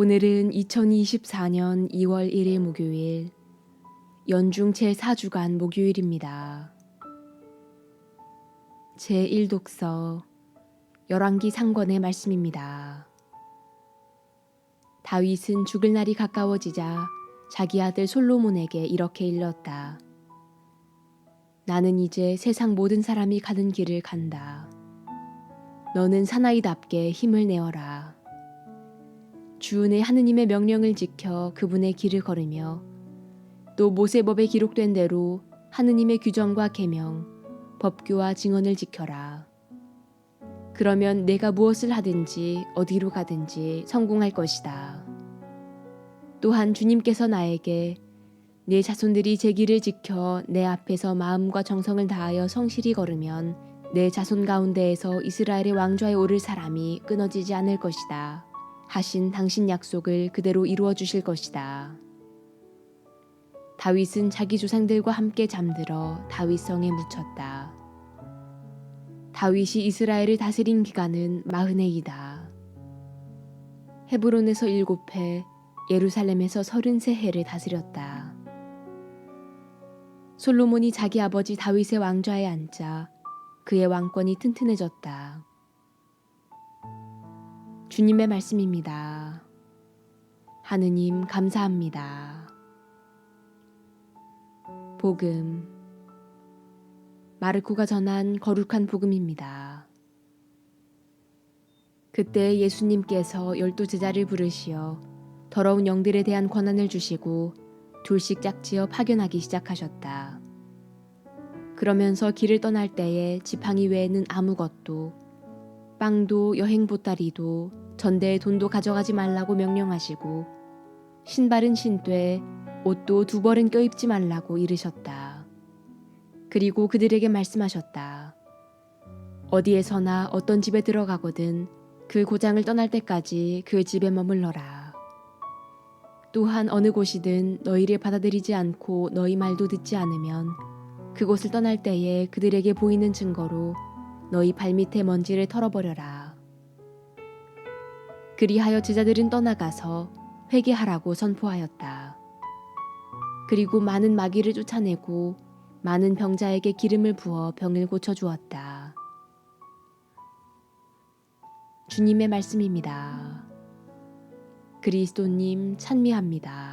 오늘은 2024년 2월 1일 목요일, 연중 제4주간 목요일입니다. 제1독서 열왕기 상권의 말씀입니다. 다윗은 죽을 날이 가까워지자 자기 아들 솔로몬에게 이렇게 일렀다. 나는 이제 세상 모든 사람이 가는 길을 간다. 너는 사나이답게 힘을 내어라. 주은의 하느님의 명령을 지켜 그분의 길을 걸으며 또 모세법에 기록된 대로 하느님의 규정과 계명, 법규와 증언을 지켜라. 그러면 내가 무엇을 하든지 어디로 가든지 성공할 것이다. 또한 주님께서 나에게 내 자손들이 제 길을 지켜 내 앞에서 마음과 정성을 다하여 성실히 걸으면 내 자손 가운데에서 이스라엘의 왕좌에 오를 사람이 끊어지지 않을 것이다. 하신 당신 약속을 그대로 이루어 주실 것이다. 다윗은 자기 조상들과 함께 잠들어 다윗성에 묻혔다. 다윗이 이스라엘을 다스린 기간은 마흔해이다. 헤브론에서 일곱 해, 예루살렘에서 서른세 해를 다스렸다. 솔로몬이 자기 아버지 다윗의 왕좌에 앉자 그의 왕권이 튼튼해졌다. 주님의 말씀입니다. 하느님 감사합니다. 복음 마르코가 전한 거룩한 복음입니다. 그때 예수님께서 열두 제자를 부르시어 더러운 영들에 대한 권한을 주시고 둘씩 짝지어 파견하기 시작하셨다. 그러면서 길을 떠날 때에 지팡이 외에는 아무것도 빵도 여행 보따리도 전대의 돈도 가져가지 말라고 명령하시고 신발은 신되 옷도 두 벌은 껴입지 말라고 이르셨다. 그리고 그들에게 말씀하셨다. 어디에서나 어떤 집에 들어가거든 그 고장을 떠날 때까지 그 집에 머물러라. 또한 어느 곳이든 너희를 받아들이지 않고 너희 말도 듣지 않으면 그곳을 떠날 때에 그들에게 보이는 증거로 너희 발밑에 먼지를 털어버려라. 그리하여 제자들은 떠나가서 회개하라고 선포하였다. 그리고 많은 마귀를 쫓아내고 많은 병자에게 기름을 부어 병을 고쳐 주었다. 주님의 말씀입니다. 그리스도님 찬미합니다.